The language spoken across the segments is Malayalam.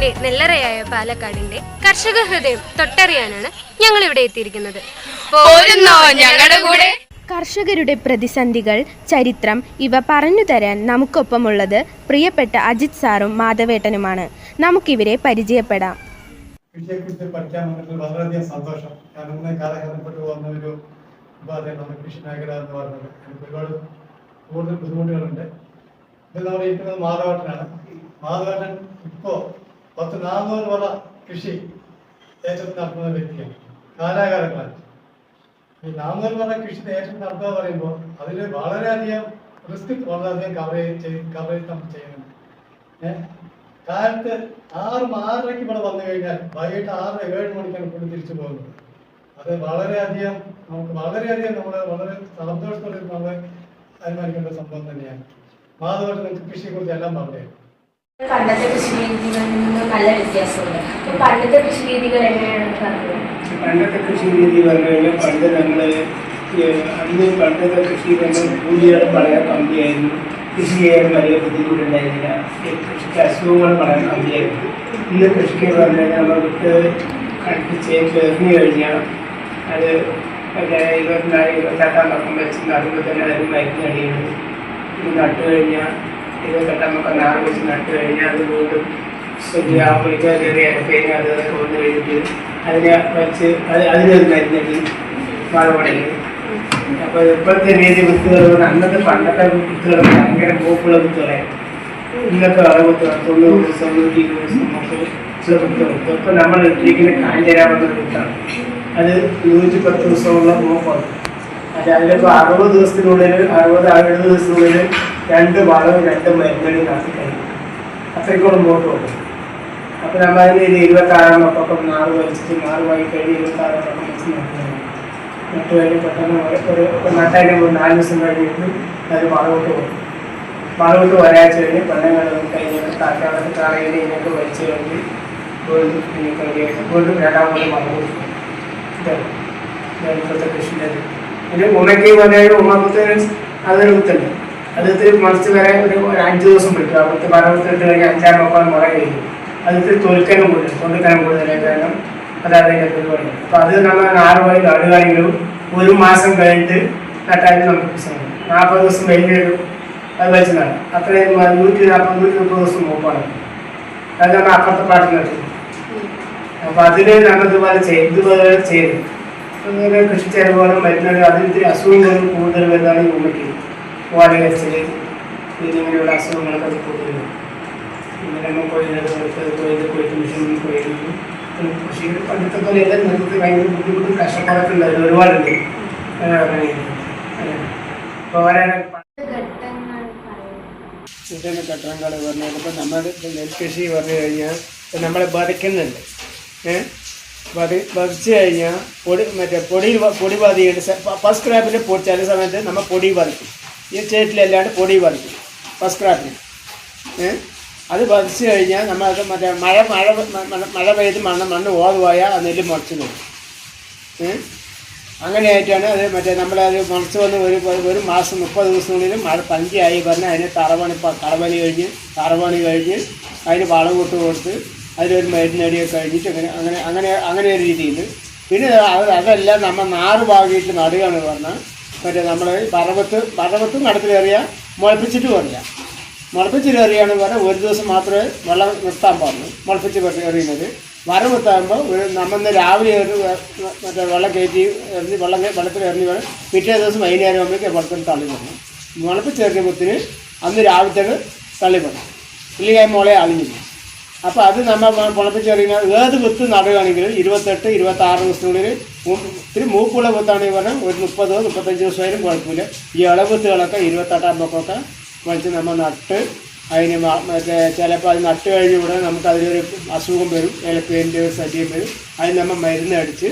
കേരളത്തിന്റെ നെല്ലറയായ പാലക്കാടിന്റെ കർഷക ഹൃദയം തൊട്ടറിയാനാണ് ഞങ്ങൾ ഇവിടെ എത്തിയിരിക്കുന്നത്. പോരുന്നോ ഞങ്ങളുടെ കൂടെ? കർഷകരുടെ പ്രതിസന്ധികൾ ചരിത്രം ഇവ പറഞ്ഞു തരാൻ നമുക്കൊപ്പമുള്ളത് പ്രിയപ്പെട്ട അജിത് സാറും മാധവേട്ടനുമാണ്. നമുക്കിവരെ പരിചയപ്പെടാം. കൃഷിയെക്കുറിച്ച് പഠിക്കാൻ വന്നിട്ട് വളരെയധികം സന്തോഷം. ഞാൻ ഇന്ന് കാലഘട്ടപ്പെട്ട് വന്ന ഒരു ഉപാധിയാണ് കൃഷി മേഖല എന്ന് പറയുന്നത് എനിക്ക് ഒരുപാട് കൂടുതൽ ബുദ്ധിമുട്ടുകളുണ്ട്. ഇത് നമ്മൾ ഇരിക്കുന്നത് മാധവട്ടനാണ് മാധവട്ടൻ ഇപ്പോ പത്ത് നാനൂറ് വള കൃഷി ഏറ്റവും നടത്തുന്ന വ്യക്തിയാണ്. കാലാകാലങ്ങളായി ഈ നാനൂറ് വള കൃഷി ഏറ്റവും നടത്തുക പറയുമ്പോൾ അതിൽ വളരെയധികം റിസ്ക് വളരെയധികം കവറേജ് ചെയ്ത് കവറേജ് നമ്മൾ ചെയ്യുന്നുണ്ട്. കാലത്ത് ആറ് ആറരയ്ക്ക് ഇവിടെ വന്നു കഴിഞ്ഞാൽ വൈകിട്ട് ആറ് ഏഴ് മണിക്കാണ് ഇവിടെ തിരിച്ചു പോകുന്നത്. അത് വളരെയധികം നമുക്ക് വളരെയധികം നമ്മൾ വളരെ സന്തോഷത്തോടെ നമ്മൾ അനുമാനിക്കേണ്ട സംഭവം തന്നെയാണ്. മാധവട്ട് നിങ്ങൾക്ക് കൃഷിയെ കുറിച്ച് എല്ലാം പറഞ്ഞു പണ്ടത്തെ കൃഷി രീതികളിൽ നിന്ന് നല്ല വ്യത്യാസമുണ്ട്. അപ്പൊ പണ്ടത്തെ കൃഷി രീതികൾ പറഞ്ഞത് പണ്ടത്തെ കൃഷി രീതി പറഞ്ഞു കഴിഞ്ഞാൽ പണ്ട് നമ്മൾ അന്ന് പണ്ടത്തെ കൃഷി നമ്മൾ കൂലികൾ വളരെ കമ്മിയായിരുന്നു. കൃഷി ചെയ്യാൻ വലിയ ബുദ്ധിമുട്ടുണ്ടായിരുന്നില്ല. കൃഷിക്ക് അസുഖങ്ങൾ വളരെ കമ്മിയായിരുന്നു. ഇന്ന് കൃഷിക്ക് പറഞ്ഞു കഴിഞ്ഞാൽ നമുക്ക് കണ്ടിച്ച് ചേർന്ന് കഴിഞ്ഞാൽ അത് ഇരുപത്തിനാല് ഇരുപത്തെട്ടാം പക്കം വെച്ച് നടുമ്പോൾ തന്നെ അതിന് മരുന്ന് അടിയുണ്ട് നട്ടു കഴിഞ്ഞാൽ ഇരുപത്തെട്ടാം പക്കം നാറ് വെച്ച് നട്ട് കഴിഞ്ഞാൽ അത് വീണ്ടും ശരിയാവുമ്പോഴേക്കും കയറി കഴിഞ്ഞാൽ അത് വന്ന് കഴിഞ്ഞിട്ട് അതിനെ വെച്ച് അത് അതിനൊരു മരുന്നടി വളപടങ്ങി അപ്പോൾ ഇപ്പോഴത്തെ രീതി വിത്തുകൾ അന്നത്തെ പണ്ടത്തെ വിത്തുകൾ ഭയങ്കര മൂപ്പുള്ള വിത്തുകളായിരുന്നു ഇന്നത്തെ അറുപത്തി തൊണ്ണൂറ് ദിവസം നൂറ്റി ഇരുപത് ദിവസം ചില വിത്തുകൾ ഇപ്പം നമ്മൾ ഇട്ടിരിക്കുന്ന കാഞ്ചരാമെന്ന വിത്താണ് അത് നൂറ്റി പത്ത് ദിവസമുള്ള മൂപ്പാണ്. അത് അതിലിപ്പോൾ അറുപത് ദിവസത്തിനുള്ളിൽ അറുപത് എഴുപത് ദിവസത്തിനുള്ളിൽ രണ്ട് വളവും രണ്ട് മരുന്നുകളും കാത്തി കഴിയും അത്രയ്ക്കോളം മൂട്ടുണ്ട് അപ്പൊ നമ്മൾ അതിന് ഇത് ഇരുപത്തി ആറാം അപ്പം നാറ് വലിച്ചിട്ട് നാറ് വായി കഴിഞ്ഞ് ഇരുപത്തി ആറാം അപ്പം വെച്ച് നോക്കുന്നു നട്ട് കഴിഞ്ഞ് പെട്ടെന്ന് ഒരു ഒരു ഒരു നാല് ദിവസം കഴിഞ്ഞിട്ട് അത് വളവിട്ട് പോകും വളവിട്ട് ഒരാഴ്ച കഴിഞ്ഞ് പെണ്ണുങ്ങൾ കഴിഞ്ഞ് താക്കാളത്ത് കാളയിൽ ഇതിനൊക്കെ വലിച്ചു കഴിഞ്ഞ് വീണ്ടും വീണ്ടും ഇതാണ് ഇപ്പോഴത്തെ കൃഷിന്റെ ഇത്. ഉണക്കി പറഞ്ഞാൽ ഉണക്കത്തിന് അതൊരു കുത്തുണ്ട് അത് ഇത്തിരി മറിച്ച് വരാൻ ഒരു അഞ്ച് ദിവസം പിടിക്കും. അവിടുത്തെ മരത്തിട്ട് കഴിഞ്ഞാൽ അഞ്ചാം മക്കൾ മുള കഴിയും അത് ഇത്തിരി തൊലിക്കാനും കൂടുതൽ തൊലിക്കാനും കൂടുതലായി കാരണം അത് അതിന്റെ പരിപാടി അപ്പം അത് നമ്മൾ ആറ് മണി നടുകാണെങ്കിലും ഒരു മാസം കഴിഞ്ഞിട്ട് നട്ടാലും നമുക്ക് പ്രശ്നമില്ല. നാൽപ്പത് ദിവസം കഴിഞ്ഞ് അത് വെച്ച് നടാം അത്രയും നൂറ്റി നാൽപ്പത് നൂറ്റി മുപ്പത് ദിവസം മുമ്പാണ്. അത് നമ്മൾ അപ്പുറത്തെ പാട്ടിൽ നട്ടു അപ്പൊ അതിന് നമ്മൾ ഇതുപോലെ ചെയ്ത് ഇതുപോലെ ചെയ്തു. അങ്ങനെ കൃഷി ചെലവുകളും മരുന്നുകൾ അതിന് ഇത്തിരി അസുഖങ്ങളും കൂടുതൽ വരുന്നതാണ് ഈ ഉമ്മയ്ക്ക് പിന്നെ ഇങ്ങനെയുള്ള അസുഖങ്ങളൊക്കെ പിന്നെ നമ്മൾ കൊയ്യുന്നത് കൊയ്ത് കൊയ്ത്ത് മെഷീനിൽ കൊയ്യുന്നു പിന്നെ കൃഷി പണ്ടത്തെ പോലെ എല്ലാം നിർത്തി ഭയങ്കര ബുദ്ധിമുട്ടും കഷ്ടപ്പാടൊക്കെ ഉണ്ടായിരുന്നു ഒരുപാടുണ്ട്. അപ്പോൾ വരാനൊക്കെ ഘട്ടങ്ങൾ പറയുന്നത്. ഇതിന്റെ ഘട്ടങ്ങൾ പറഞ്ഞാൽ ഇപ്പം നമ്മൾ നെൽകൃഷി പറഞ്ഞു കഴിഞ്ഞാൽ ഇപ്പം നമ്മളെ ബാധിക്കുന്നുണ്ട്. ഏഹ് ബാധി ബാധിച്ചു കഴിഞ്ഞാൽ പൊടി മറ്റേ പൊടി പൊടി ബാധിക്കുന്നുണ്ട് ഫസ്റ്റ് ക്രാപ്പിൽ ചില സമയത്ത് നമ്മൾ പൊടി ബാധിക്കും. ഈ സ്റ്റേറ്റിലല്ലാണ്ട് പൊടി ബാധിക്കും ഫസ്റ്റ് ക്രാപ്പിന് അത് ബാധിച്ചു കഴിഞ്ഞാൽ നമ്മൾ അത് മറ്റേ മഴ മഴ മഴ- പെയ്ത് മണ്ണ് മണ്ണ് ഓതുപോയാൽ ആ നെല്ല് മുളച്ചു നോക്കും അങ്ങനെയായിട്ടാണ് അത് മറ്റേ നമ്മളത് മുളച്ച് വന്ന് ഒരു ഒരു മാസം മുപ്പത് ദിവസത്തിനുള്ളിൽ മഴ പഞ്ചായി പറഞ്ഞ് അതിന് തറവണി തറവണി കഴിഞ്ഞ് തറവണി കഴിഞ്ഞ് അതിന് വളം കൊട്ട് കൊടുത്ത് അതിലൊരു മരുന്നടിയൊക്കെ കഴിഞ്ഞിട്ട് അങ്ങനെ അങ്ങനെ അങ്ങനെ അങ്ങനെ ഒരു രീതിയിൽ പിന്നെ അത് അതല്ല നമ്മൾ നാറ് ഭാഗിയിട്ട് നടുകയാണ് പറഞ്ഞാൽ മറ്റേ നമ്മൾ പറവത്ത് പറവത്തും നടത്തിലേറിയ മുളപ്പിച്ചിട്ട് പറയാം മുളപ്പിച്ചിട്ട് എറിയുകയാണെന്ന് പറഞ്ഞാൽ ഒരു ദിവസം മാത്രമേ വെള്ളം നിർത്താൻ പാടുള്ളൂ. മുളപ്പിച്ച് എറിയുന്നത്. വരവെത്താകുമ്പോൾ ഒരു നമ്മന്ന് രാവിലെ ഒരു മറ്റേ വെള്ളം കയറ്റി എറിഞ്ഞ് വെള്ളം വെള്ളത്തിൽ എറിഞ്ഞ് വേണം പിറ്റേ ദിവസം വൈകുന്നേരം ആകുമ്പോഴേക്ക് വെള്ളത്തിൽ തള്ളി പറഞ്ഞു മുളപ്പിച്ച് എറിയുമ്പോഴത്തിന് അന്ന് രാവിലത്തേക്ക് തള്ളി പറഞ്ഞു ഇല്ലെങ്കിൽ മുളയെ അളിഞ്ഞില്ല അപ്പോൾ അത് നമ്മൾ പുളപ്പിച്ചെറിയുന്ന ഏത് വിത്ത് നടുകയാണെങ്കിലും ഇരുപത്തെട്ട് ഇരുപത്തി ആറ് ദിവസത്തിനുള്ളിൽ ഇത്തിരി മൂക്കുള്ള വിത്താണെങ്കിൽ പറഞ്ഞാൽ ഒരു മുപ്പതോ മുപ്പത്തഞ്ച് ദിവസമായാലും കുഴപ്പമില്ല. ഈ ഇളവിത്തുകളൊക്കെ ഇരുപത്തെട്ടാകുമ്പോഴൊക്കെ വലിച്ച് നമ്മൾ നട്ട് അതിന് മറ്റേ ചിലപ്പോൾ അത് നട്ട് കഴിഞ്ഞ് ഇവിടെ നമുക്ക് അതിലൊരു അസുഖം വരും ഇലപ്പേന്റെ സദ്യം വരും. അതിന് നമ്മൾ മരുന്നടിച്ച്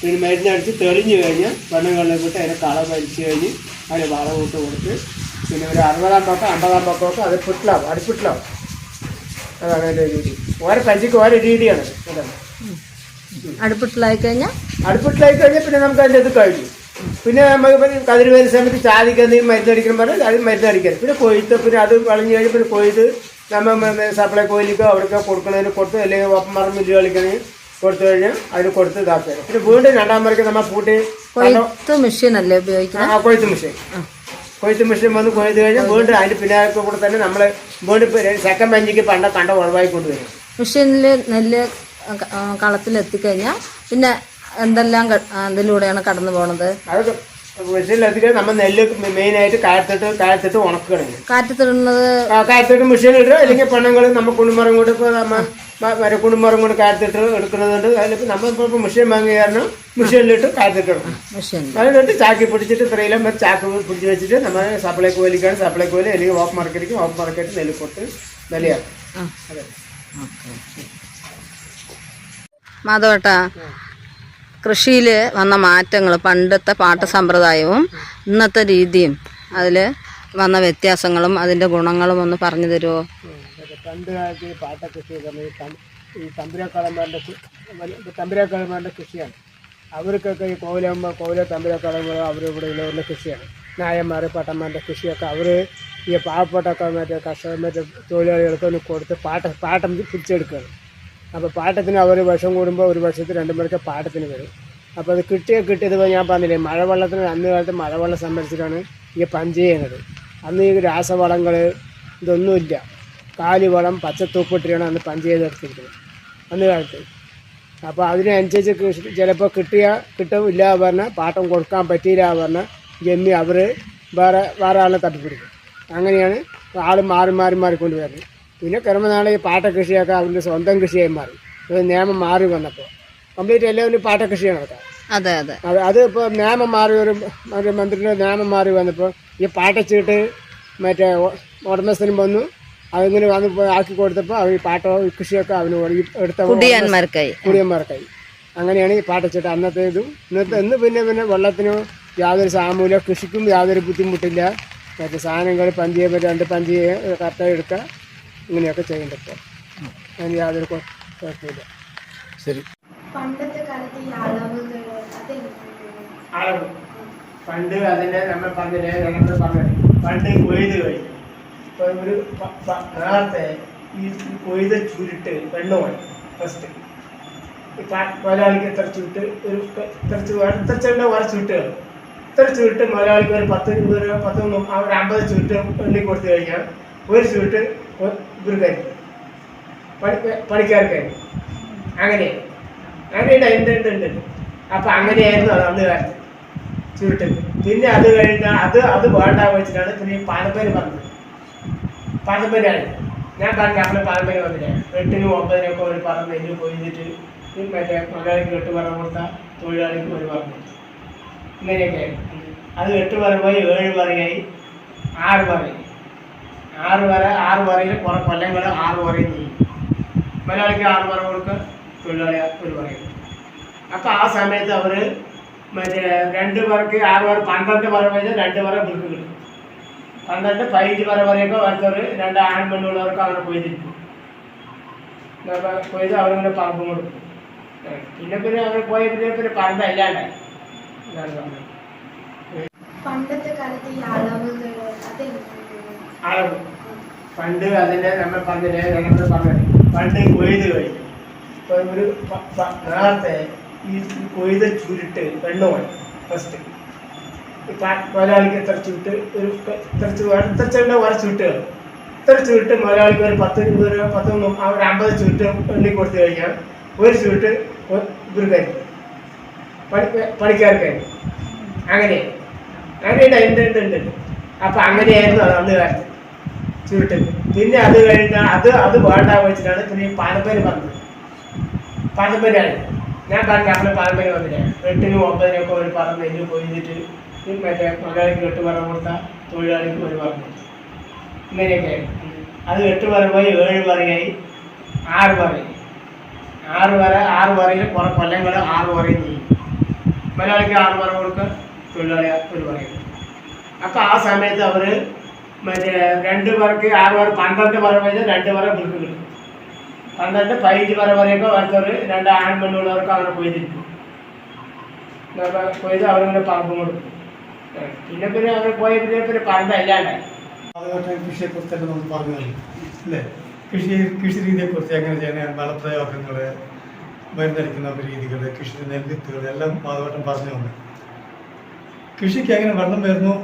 പിന്നെ മരുന്നടിച്ച് തെളിഞ്ഞ് കഴിഞ്ഞ് പെണ്ണുകളിൽ വിട്ട് അതിനെ കള വലിച്ച് കഴിഞ്ഞ് അതിന് വളവിട്ട് കൊടുത്ത് പിന്നെ ഒരു അറുപതാം പക്കം അമ്പതാം പക്കമൊക്കെ അത് പുട്ടിലാവും അടിപ്പിട്ടിലാവും അതാണ് അതിന്റെ രീതി. ഓരോ കഞ്ചിക്ക് ഓരോ രീതിയാണ്. അതാണ് അടുപ്പിട്ടിലായി കഴിഞ്ഞാൽ അടുപ്പിട്ടിലായി കഴിഞ്ഞാൽ പിന്നെ നമുക്ക് അതിന്റെ ഇത് കഴിഞ്ഞു പിന്നെ നമുക്ക് കതിര് വരുന്ന സമയത്ത് ചാതിക്ക് എന്തെങ്കിലും മരുന്ന് അടിക്കണം പറഞ്ഞാൽ അത് മരുന്ന് അടിക്കണം പിന്നെ കൊയ്ത്ത് പിന്നെ അത് വളഞ്ഞു കഴിഞ്ഞ് പിന്നെ കൊയ്ത്ത് നമ്മൾ സപ്ലൈ കോയിലേക്കോ അവിടേക്കോ കൊടുക്കണതിന് കൊടുത്ത് അല്ലെങ്കിൽ ഒപ്പമറം മില്ല് കളിക്കണമെങ്കിൽ കൊടുത്തു കഴിഞ്ഞാൽ അതിന് കൊടുത്ത് ഇതാക്കുക. പിന്നെ വീണ്ടും രണ്ടാം മുറയ്ക്ക് നമ്മൾ പൂട്ടി കൊയ്ത്ത് മെഷീൻ അല്ലേ ഉപയോഗിക്കുന്നത്? ആ കൊയ്ത്ത് മെഷീൻ കൊയ്ത്ത് മെഷീൻ വന്ന് കൊയ്ത് കഴിഞ്ഞാൽ വീണ്ടും അതിന്റെ പിന്നാലെ കൂടെ തന്നെ നമ്മൾ വീണ്ടും സെക്കൻഡ് ബെഞ്ചിക്ക് പണ്ട കണ്ട ഉളവായി കൊണ്ടുവരും. മെഷീനിൽ നെല്ല് കളത്തിലെത്തിക്കഴിഞ്ഞാൽ പിന്നെ എന്തെല്ലാം അതിലൂടെയാണ് കടന്നു പോണത്? അതൊക്കെ മെഷീനിലെത്തിക്കാൻ നമ്മൾ നെല്ല് മെയിനായിട്ട് കായത്തിട്ട് കായത്തിട്ട് ഉണക്കുകയാണ് കാറ്റത്തിടുന്നത് കായത്തിട്ട് മെഷീൻ ഇടുക അല്ലെങ്കിൽ പെണ്ണുങ്ങൾ നമ്മൾ കുടുംബം കൊണ്ട് ഇപ്പോൾ നമ്മ വരെ കുടുംബം കൊണ്ട് കായത്തിട്ട് എടുക്കുന്നതുണ്ട് അതിലിപ്പോൾ നമ്മളിപ്പോൾ മെഷീൻ വാങ്ങിയ കാരണം മെഷീനിലിട്ട് മെഷീൻ അതിലിട്ട് ചാക്കി പിടിച്ചിട്ട് ഇത്രയെല്ലാം ചാക്ക് പിടിച്ച് വെച്ചിട്ട് നമ്മൾ സപ്ലൈ കോലിക്കാണ് സപ്ലൈ കോലി അല്ലെങ്കിൽ ഓഫ് മാർക്കറ്റിക്ക് ഓഫ് മാർക്കറ്റ് നെല്ല് കൊടുത്ത് നെല്ലിയാക്കും. അതെ മാധവട്ട കൃഷിയിൽ വന്ന മാറ്റങ്ങൾ പണ്ടത്തെ പാട്ട സമ്പ്രദായവും ഇന്നത്തെ രീതിയും അതിൽ വന്ന വ്യത്യാസങ്ങളും അതിന്റെ ഗുണങ്ങളും ഒന്ന് പറഞ്ഞു തരുമോ പണ്ട് പാട്ട കൃഷി ഈ തമ്പുരാക്കളന്മാരുടെ തമ്പുരാക്കളന്മാരുടെ കൃഷിയാണ്. അവർക്കൊക്കെ ഈ കോവിലമ്മ കോവില തമ്പുരാക്കളന്മാർ അവർ ഇവിടെ ഉള്ളവരുടെ കൃഷിയാണ്. നായന്മാർ പട്ടന്മാരുടെ കൃഷിയൊക്കെ അവർ ഈ പാവപ്പെട്ടൊക്കെ മറ്റേ കർഷക മറ്റേ തൊഴിലാളികൾക്ക് ഒന്ന് കൊടുത്ത് പാട്ട പാട്ടം പിടിച്ചെടുക്കുകയാണ് അപ്പോൾ പാട്ടത്തിന് അവർ വർഷം കൂടുമ്പോൾ ഒരു വർഷത്തിൽ രണ്ട് പേർക്ക് പാട്ടത്തിന് വരും. അപ്പോൾ അത് കിട്ടിയ കിട്ടിയത് ഞാൻ പറഞ്ഞില്ലേ മഴവെള്ളത്തിന് അന്ന് കാലത്ത് മഴവെള്ളം സംഭരിച്ചിട്ടാണ് ഈ പഞ്ച് ചെയ്യുന്നത്. അന്ന് ഈ രാസവളങ്ങൾ ഇതൊന്നുമില്ല. കാലിവളം പച്ചത്തൂപ്പിട്ടിട്ടാണ് അന്ന് പഞ്ച് ചെയ്തെടുത്തിരിക്കുന്നത് അന്ന് കാലത്ത്. അപ്പോൾ അതിനനുസരിച്ച് കൃഷി ചിലപ്പോൾ കിട്ടിയ കിട്ടും ഇല്ല പറഞ്ഞാൽ പാട്ടം കൊടുക്കാൻ പറ്റിയില്ല പറഞ്ഞാൽ ജമ്മി അവർ വേറെ വേറെ ആളിനെ തട്ടിപ്പിടിക്കും. അങ്ങനെയാണ് ആൾ മാറി മാറി മാറിക്കൊണ്ട് വരുന്നത് പിന്നെ കിടമനാളെ ഈ പാട്ട കൃഷിയൊക്കെ അവന്റെ സ്വന്തം കൃഷിയായി മാറി. നിയമം മാറി വന്നപ്പോൾ. കംപ്ലീറ്റ് എല്ലാവരും പാട്ട കൃഷിയാണ് നടക്കുക അതെ അതെ. അത് ഇപ്പോൾ നിയമം മാറി ഒരു ഒരു മന്ത്രിയുടെ നിയമം മാറി വന്നപ്പോൾ ഈ പാട്ടച്ചീട്ട് മറ്റേ ഉടമസ്ഥനും വന്നു. അതിങ്ങനെ വന്ന് ആക്കി കൊടുത്തപ്പോൾ അവർ ഈ പാട്ടോ കൃഷിയൊക്കെ അവന് എടുത്ത കുടിയന്മാർക്കായി കുടിയന്മാർക്കായി അങ്ങനെയാണ് ഈ പാട്ടച്ചീട്ട് അന്നത്തെ ഇതും. ഇന്നത്തെ ഇന്ന് പിന്നെ പിന്നെ വെള്ളത്തിനും യാതൊരു സാമൂല കൃഷിക്കും യാതൊരു ബുദ്ധിമുട്ടില്ല. മറ്റേ സാധനങ്ങൾ പഞ്ചിയെ രണ്ട് പഞ്ചിയെ കറക്റ്റായി എടുക്കുക. ഇങ്ങനെയൊക്കെ ചെയ്യേണ്ടത് ഇപ്പോൾ അതിന് യാതൊരു കുഴ- കുഴപ്പമില്ല. ശരി. പണ്ടത്തെ കാലത്ത് അളവ് പണ്ട് അതിന്റെ നമ്മൾ പറഞ്ഞില്ലേ നമ്മൾ പറഞ്ഞത് പണ്ട് കൊയ്ത് കഴിഞ്ഞു ഇപ്പൊ ഒരു നേരത്തെ ഈ കൊയ്ത ചുരുട്ട് വെണ്ണമാണ് ഫസ്റ്റ് മലയാളിക്ക് ഇത്ര ചുരുട്ട്? ഒരു ഇത്ര ഇത്ര ചെണ്ട വേറെ ചുരുട്ടുകൾ ഇത്ര ചുരുട്ട് മലയാളിക്ക് ഒരു പത്ത് ഇരുപത് പത്ത് ആ ഒരു അമ്പത് ചുരുട്ട് എണ്ണി കൊടുത്തു കഴിഞ്ഞാൽ ഒരു ചുരുട്ട് ഇവർക്കായിരിക്കും പണി പണിക്കാർക്കായിരിക്കും അങ്ങനെ. അങ്ങനെയുണ്ട് ഉണ്ട് ഉണ്ട് ഉണ്ട് അപ്പൊ അങ്ങനെയായിരുന്നു അത് അന്ന് കാലത്ത്. ചുരുട്ട്. പിന്നെ അത് കഴിഞ്ഞാൽ അത് അത് വേണ്ട വെച്ചിട്ടാണ് പിന്നെ ഈ പാലപ്പേര് പറഞ്ഞത് പാലപ്പേരാണ്. ഞാൻ പറഞ്ഞ അവിടെ പാലപ്പേര് വന്നില്ല? എട്ടിനും ഒമ്പതിനും ഒക്കെ ഒരു പറന്ന് എല്ലു കൊയ്തിട്ട് ഈ മറ്റേ മലയാളിക്ക് എട്ട് പറഞ്ഞു കൊടുത്ത തൊഴിലാളിക്ക് ഒരു പറഞ്ഞു. ഇങ്ങനെയൊക്കെ അത് എട്ട് പറയുമ്പോൾ പോയി ഏഴ് പറയായി ആറ് പറയും ആറ് വര ആറ് വരയിൽ കുറെ കൊല്ലങ്ങൾ ആറ് വരയിൽ നിന്നു. മലയാളിക്ക് ആറ് വര കൊടുക്കുക തൊഴിലാളി ഒരു പറയും അപ്പൊ ആ സമയത്ത് അവർ മറ്റേ രണ്ട് പേർക്ക് ആറ് പേർ പന്ത്രണ്ട് വര കഴിഞ്ഞാൽ രണ്ട് പേരെ ബുക്ക് കിട്ടും. പന്ത്രണ്ട് പതിനഞ്ച് വര വരെയൊക്കെ അടുത്തൊരു രണ്ട് ആൺ പെണ്ണുള്ളവർക്ക് അവരെ കൊയ്തിരിക്കും പോയത് അവരിങ്ങനെ പറമ്പും കൊടുക്കും പിന്നെ പിന്നെ അവർ പോയ പിന്നെ പിന്നെ പറമ്പ് അല്ലാണ്ടായി. പണ്ടത്തെ കാലത്ത് ഈ അളവുകൾ അതെങ്ങനെ അളവ്. പണ്ട് അതിന്റെ നമ്മൾ പറഞ്ഞില്ലേ നമ്മൾ പറഞ്ഞത് പണ്ട് കൊയ്ത് കഴിഞ്ഞു ഒരു നേരത്തെ ഈ കൊയ്ത ചുരുട്ട് വെണ്ണമാണ് ഫസ്റ്റ് മലയാളിക്ക് ഇത്ര ചുരുട്ട് ഒരു ഇത്ര ഇത്ര ചെണ്ട വേറെ ചുരുട്ടുകൾ ഇത്ര ചുരുട്ട് മലയാളിക്ക് ഒരു പത്ത് ഇരുപത് രൂപ പത്ത് ഒരു അമ്പത് ചുരുട്ട് എണ്ണി കൊടുത്തു കഴിഞ്ഞാൽ ഒരു ചുരുട്ട് ഇവർക്കായിരിക്കും പണി പണിക്കാർക്കായിരിക്കും അങ്ങനെ. അങ്ങനെ ഉണ്ട് ഉണ്ട് ഉണ്ട് ഉണ്ട്. അപ്പൊ അങ്ങനെയായിരുന്നു അന്ന് കാലത്ത്. ചുരുട്ട് പിന്നെ അത് കഴിഞ്ഞ അത് അത് വേണ്ട വെച്ചിട്ടാണ് പിന്നെ ഈ പാലപ്പേര് പറഞ്ഞത് പാലപ്പേരാണ് ഞാൻ പറഞ്ഞ അവിടെ പാലപ്പേര് വന്നില്ലേ? എട്ടിനും ഒമ്പതിനും ഒക്കെ ഒരു പറന്ന് എല്ലു പോയി ഈ മറ്റേ മലയാളിക്ക് എട്ട് പറഞ്ഞു കൊടുത്ത തൊഴിലാളിക്ക് ഒരു പറഞ്ഞു ഇങ്ങനെയൊക്കെ അത് എട്ട് പറ പോയി ഏഴ് പറയായി ആറ് പറയും. ആറ് വര ആറ് പറയിൽ കുറെ കൊല്ലങ്ങൾ ആറ് പറയും ചെയ്യും മലയാളിക്ക് ആറ് പറ കൊടുക്കുക തൊഴിലാളി ഒരു പറയും. അപ്പം ആ സമയത്ത് അവർ മറ്റേ രണ്ട് പേർക്ക് ആറ് പേർ പന്ത്രണ്ട് പേർ കഴിഞ്ഞാൽ രണ്ട് പേരെ ബുക്ക് കിട്ടും. പന്ത്രണ്ട് പതിനഞ്ച് പേരെ വരെയൊക്കെ അടുത്തൊരു രണ്ട് ആൺ പെണ്ണുള്ളവർക്ക് അവരെ പോയിരിക്കും നമ്മൾ കൊയ്ത് അവരിങ്ങനെ പറമ്പ് കൊടുക്കും പിന്നെ പിന്നെ അവർ പോയ പിന്നെ പിന്നെ അല്ലാണ്ടായി അതുപോലെ കൃഷിയെ കുറിച്ചൊക്കെ നമുക്ക് പറഞ്ഞു അല്ലേ? കൃഷി കൃഷി രീതിയെ കുറിച്ച് എങ്ങനെ ചെയ്യണം വളപ്രയോഗങ്ങൾ മരുന്നടിക്കുന്ന രീതികൾ കൃഷി നെൽവിത്തുകൾ എല്ലാം മാധവട്ടം പറഞ്ഞു കൃഷിക്ക് എങ്ങനെ വെള്ളം വരുന്നു?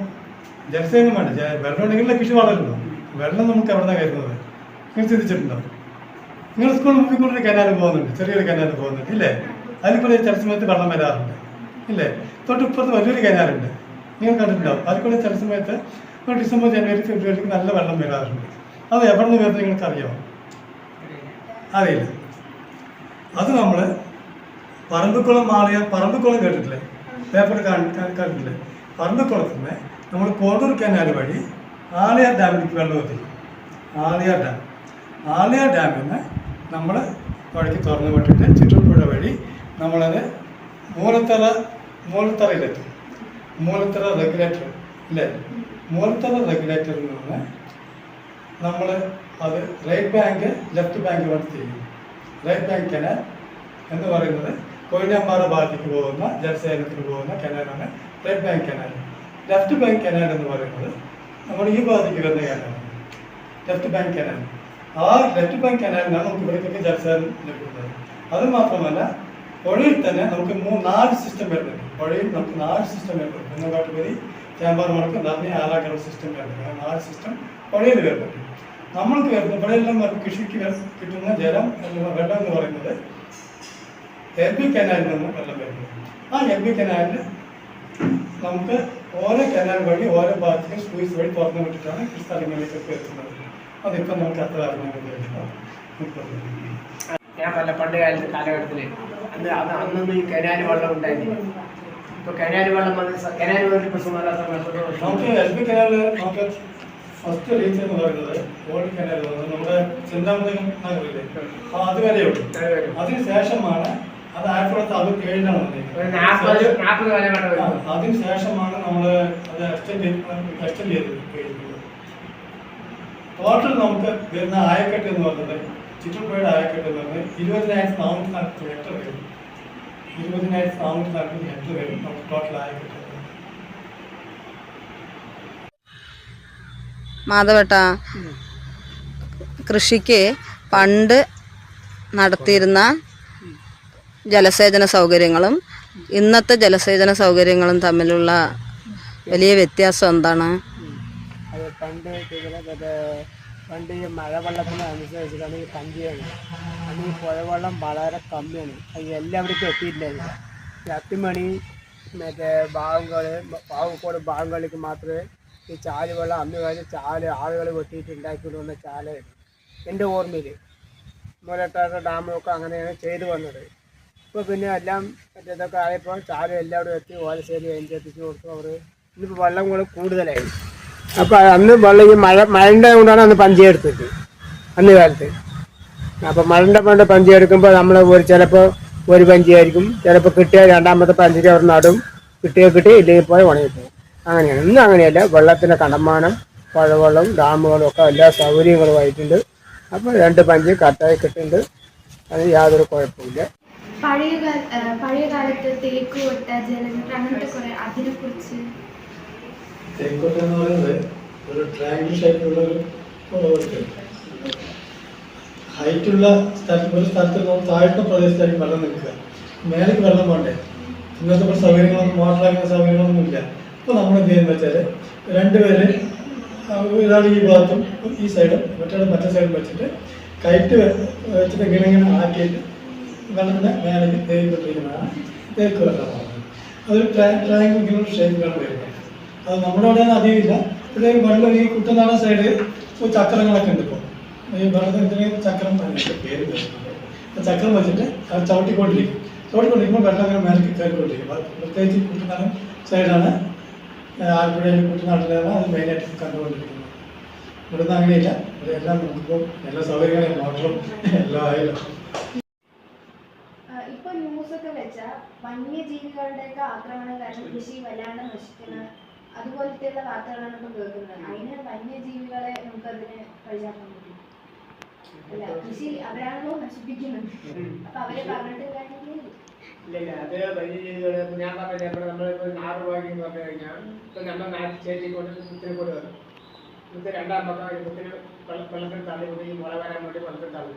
ജലസേചനം വേണ്ട. വെള്ളം ഉണ്ടെങ്കിലേ കൃഷി വളരുന്നു വെള്ളം നമുക്ക് എവിടെ നിന്നാണ് കരുതുന്നത് നിങ്ങൾ ചിന്തിച്ചിട്ടുണ്ടോ? നിങ്ങൾ സ്കൂൾ മുമ്പിൽ കൂടെ കനാൽ പോകുന്നുണ്ട്. ചെറിയൊരു കനാല് പോകുന്നുണ്ട് ഇല്ലേ? അതിൽ കൂടെ ചില സമയത്ത് വെള്ളം വരാറുണ്ട് ഇല്ലേ? തൊട്ട് ഇപ്പുറത്ത് വലിയൊരു കനാലുണ്ട് നിങ്ങൾ കണ്ടിട്ടുണ്ടാവും അതിൽ കൂടെ ചില സമയത്ത് ഡിസംബർ ജനുവരി ഫെബ്രുവരിക്ക് നല്ല വെള്ളം വരാറുണ്ട്. അത് എവിടെ നിന്ന് വരുന്നത് നിങ്ങൾക്ക് അറിയാമോ അറിയില്ല. അത് നമ്മൾ പറമ്പിക്കുളം മാളിയ പറമ്പിക്കുളം കേട്ടിട്ടില്ലേ? പേപ്പർ കണ്ടിട്ടില്ലേ? പറമ്പിക്കുളത്തിന് നമ്മൾ കോണ്ടൂർ കനാൽ വഴി ആളിയാർ ഡാമിലേക്ക് വെള്ളം എത്തിക്കും. ആളിയാർ ഡാം ആളിയാർ ഡാമിൽ നിന്ന് നമ്മൾ വഴിക്ക് തുറന്നു വിട്ടിട്ട് ചുറ്റുപുഴ വഴി നമ്മളത് മൂലത്തറ മൂലത്തറയിലെത്തും. മൂലത്തറ റെഗുലേറ്റർ അല്ലേ? മൂലത്തറ റെഗുലേറ്ററിൽ നിന്ന് നമ്മൾ അത് റൈറ്റ് ബാങ്ക് ലെഫ്റ്റ് ബാങ്ക് വഴി ചെയ്യും റൈറ്റ് ബാങ്ക് കനാൽ എന്ന് പറയുന്നത് കൊയിലാമ്പാറ ഭാഗത്തേക്ക് പോകുന്ന ജലസേനത്തിന് പോകുന്ന കനാലാണ് right bank canal left bank canal എന്ന് പറയുന്നത് നമ്മുടെ ഈ ഭാഗത്തേക്ക് വരുന്ന കനാലാണ് ലെഫ്റ്റ് ബാങ്ക് കനാൽ ആ ലെഫ്റ്റ് ബാങ്ക് കനാലിനാണ് നമുക്ക് ഇവിടത്തേക്ക് ജലസേചനം ലഭിക്കുന്നത്. അത് മാത്രമല്ല പുഴയിൽ തന്നെ നമുക്ക് മൂന്ന് നാല് സിസ്റ്റം വരുന്നുണ്ട്. പുഴയിൽ നമുക്ക് നാല് സിസ്റ്റം വരുന്നുണ്ട്. കുന്നക്കാട്ടുപതി ചേമ്പാർ മണക്ക് നന്ദി ആലാഗ്രഹ സിസ്റ്റം വരുന്നുണ്ട്. ആ നാല് സിസ്റ്റം പുഴയിൽ വരുന്നുണ്ട്. നമ്മൾക്ക് വരുന്ന ഇവിടെയെല്ലാം കൃഷിക്ക് കിട്ടുന്ന ജലം വെള്ളം എന്ന് പറയുന്നത് എൽ ബി കനാലിൽ നിന്ന് വെള്ളം വരുന്നത് ആ എൽ ബി കനാലിൽ നമുക്ക് ഓരോ കനാൽ വഴി ഓരോ ഭാഗത്തേക്കും സ്ക്വീസ് വഴി തുറന്നു വിട്ടിട്ടാണ് ഈ സ്ഥലങ്ങളിലേക്കൊക്കെ എത്തുന്നത്. അതിപ്പോൾ നമുക്ക് അത്ര അറിഞ്ഞാൽ ഞാൻ പല പണ്ട് കാലത്ത് കാലഘട്ടത്തിൽ അന്ന് അത് അന്നൊന്നും ഈ കനാല് വെള്ളം ഉണ്ടായിരുന്നില്ല. ഇപ്പൊ കനാല് വെള്ളം വന്ന് കനാല് വന്നിട്ട് ഇപ്പൊ സുമാറാ സമയത്ത് നമുക്ക് എൽ ബി കനാല് നമുക്ക് ഫസ്റ്റ് റീച്ച് എന്ന് പറയുന്നത് ഓൾഡ് കനാൽ നമ്മുടെ ചിന്താമൃതം നഗറില്ലേ? ആ അതുവരെ ഉള്ളൂ അതിന് ശേഷമാണ് അത് ആയിരത്തി തൊള്ളായിരത്തി അറുപത്തി ഏഴിലാണ് ഒരു നാൽപ്പത് നാൽപ്പത് കാലഘട്ടം ശേഷമാണ് നമ്മൾ അത് എക്സ്റ്റെൻഡ് എക്സ്റ്റെൻഡ് ചെയ്ത് കഴിഞ്ഞിട്ടുള്ളത്. ടോട്ടൽ നമുക്ക് വരുന്ന ആയക്കെട്ട് എന്ന് പറയുന്നത് ചിറ്റപ്പുഴയുടെ ആയക്കെട്ട് എന്ന് പറയുന്നത് ഇരുപതിനായിരത്തി നാനൂറ്റി നാൽപ്പത്തി ഹെക്ടർ വരും. ഇരുപതിനായിരത്തി നാനൂറ്റി നാൽപ്പത്തി ഹെക്ടർ വരും നമുക്ക് ടോട്ടൽ ആയക്കെട്ട്. മാധവട്ടാ കൃഷിക്ക് പണ്ട് നടത്തിയിരുന്ന ജലസേചന സൗകര്യങ്ങളും ഇന്നത്തെ ജലസേചന സൗകര്യങ്ങളും തമ്മിലുള്ള വലിയ വ്യത്യാസം എന്താണ്? പണ്ട് പണ്ട് ഈ മഴവെള്ളത്തിന് അനുസരിച്ചിട്ടാണ് ഈ പഞ്ചിയാണ് അന്ന് ഈ പുഴവെള്ളം വളരെ കമ്മിയാണ്. അത് എല്ലാവർക്കും എത്തിയിട്ടില്ലായിരുന്നു. ഈ അത്തിമണി മറ്റേ ഭാഗങ്ങൾ പാവക്കോട് ഭാഗങ്ങളിലേക്ക് മാത്രമേ ഈ ചാൽ വെള്ളം അന്ന് കഴിഞ്ഞ് ചാൽ ആളുകൾ വെട്ടിയിട്ട് ഉണ്ടാക്കിക്കൊണ്ട് വന്ന ചാലായിരുന്നു. എന്റെ ഓർമ്മയിൽ മൂലട്ടാറ് ഡാമൊക്കെ അങ്ങനെയാണ് ചെയ്തു വന്നത്. ഇപ്പോൾ പിന്നെ എല്ലാം ഇതൊക്കെ ആയപ്പോൾ ചാരം എല്ലാവരും എത്തി ഓലശ്ശേരി അതിന്റെ എത്തിച്ച് കൊടുത്തു അവർ. ഇന്നിപ്പോൾ വെള്ളം കൂടെ കൂടുതലായി. അപ്പോൾ അന്ന് വെള്ളം ഈ മഴ മഴന്റെ കൊണ്ടാണ് അന്ന് പഞ്ചി എടുത്തത്. അന്ന് കാലത്ത്. അപ്പോൾ മഴന്റെ കൊണ്ട് പഞ്ചി എടുക്കുമ്പോൾ നമ്മൾ ഒരു ചിലപ്പോൾ ഒരു പഞ്ചിയായിരിക്കും ചിലപ്പോൾ കിട്ടിയ രണ്ടാമത്തെ പഞ്ചിക്ക് അവർ നടും. കിട്ടിയോ കിട്ടി ഇല്ലെങ്കിൽ പോയി ഉണങ്ങിപ്പോകും അങ്ങനെയാണ്. ഇന്ന് അങ്ങനെയല്ല. വെള്ളത്തിന്റെ കണ്ടമാനം പഴവെള്ളം ഡാമുകളും ഒക്കെ എല്ലാ സൗകര്യങ്ങളുമായിട്ടുണ്ട്. അപ്പോൾ രണ്ട് പഞ്ച് കറക്റ്റായി കിട്ടുന്നുണ്ട്. അത് യാതൊരു കുഴപ്പമില്ല പഴയ പഴയ കാലത്ത് തേക്ക് ജലനിര അങ്ങനത്തെ കുറെ അതിനെ കുറിച്ച് തേക്കോട്ട് എന്ന് പറയുന്നത് ഒരു ട്രയാങ്കിൾ ഷേപ്പിലുള്ള ഹൈറ്റുള്ള സ്ഥലത്ത് ഒരു സ്ഥലത്ത് നമ്മൾ താഴ്ന്ന പ്രദേശത്തായിരിക്കും വെള്ളം നിൽക്കുക. മേലേക്ക് വെള്ളം വേണ്ടേ? ഇന്നത്തെ കുറച്ച് സൗകര്യങ്ങളൊന്നും മോട്ടറാക്കുന്ന സൗകര്യങ്ങളൊന്നും ഇല്ല. അപ്പോൾ നമ്മൾ എന്ത് ചെയ്യുന്നത് വെച്ചാൽ രണ്ടുപേര് ഒരാൾ ഈ ഭാഗത്തും ഈ സൈഡും മറ്റൊരാൾ മറ്റേ സൈഡും വെച്ചിട്ട് കയറ്റ് വെച്ചിട്ട് ഇങ്ങനെ ഇങ്ങനെ ആക്കിയിട്ട് വെള്ളത്തിന്റെ മേലേക്ക് തേക്കൊണ്ടിരിക്കുന്നതാണ് തേക്ക് വെള്ളം അതൊരു ട്രയാങ്കിൾ ഷേപ്പ് ഷേപ്പിലാണ് വരുന്നത്. അത് നമ്മുടെ അവിടെ അധികം ഇല്ല ഇവിടെ വെള്ളം ഈ കുട്ടനാടൻ സൈഡ് ചക്രങ്ങളൊക്കെ ഉണ്ട് ഇപ്പോൾ ഈ വെള്ളത്തിന് ചക്രം പേര് ചക്രം വെച്ചിട്ട് അത് ചവിട്ടിക്കൊണ്ടിരിക്കും. ചവിട്ടിക്കൊണ്ടിരിക്കുമ്പോൾ വെള്ളം അങ്ങനെ മേലേക്ക് കയറിക്കൊണ്ടിരിക്കും. പ്രത്യേകിച്ച് കുട്ടനാടൻ സൈഡാണ് ആലപ്പുഴയിൽ കുട്ടനാട്ടിലാണ് അത് മെയിനായിട്ട് കണ്ടുകൊണ്ടിരിക്കുന്നത്. ഇവിടുന്ന് അങ്ങനെയില്ല. ഇവിടെ എല്ലാം നമുക്കിപ്പോൾ എല്ലാ സൗകര്യങ്ങളും മോട്ടറും എല്ലാം ആയല്ലോ ഇപ്പൊ ന്യൂസൊക്കെ വെച്ചാൽ വന്യജീവികളുടെയൊക്കെ ആക്രമണം കാരണം കൃഷി വല്ലാണ്ട് നശിക്കുന്ന അതുപോലത്തെയുള്ള വാർത്തകളാണ് ഇപ്പം കേൾക്കുന്നത്. അതിന് വന്യജീവികളെ നമുക്ക് അതിന് കഴിയാക്കാൻ പറ്റും. അല്ല കൃഷി അവരാണല്ലോ നശിപ്പിക്കുന്നത്. അപ്പൊ അവരെ പറഞ്ഞിട്ട് ഇല്ല അത് വന്യജീവികളെ ഞാൻ പറഞ്ഞില്ല ഇവിടെ നമ്മളിപ്പോൾ നാറ് രൂപയ്ക്ക് പറഞ്ഞു കഴിഞ്ഞാൽ ഇപ്പൊ നമ്മൾ നാട്ടിൽ ചേച്ചി കൊണ്ട് കുത്തിന് കൊണ്ട് വരും കുത്ത് രണ്ടാം പക്കം കുത്തിന് വെള്ള- വെള്ളത്തിൽ തള്ളി കൊണ്ട് ഈ മുള വരാൻ വേണ്ടി വെള്ളത്തിൽ തള്ളി.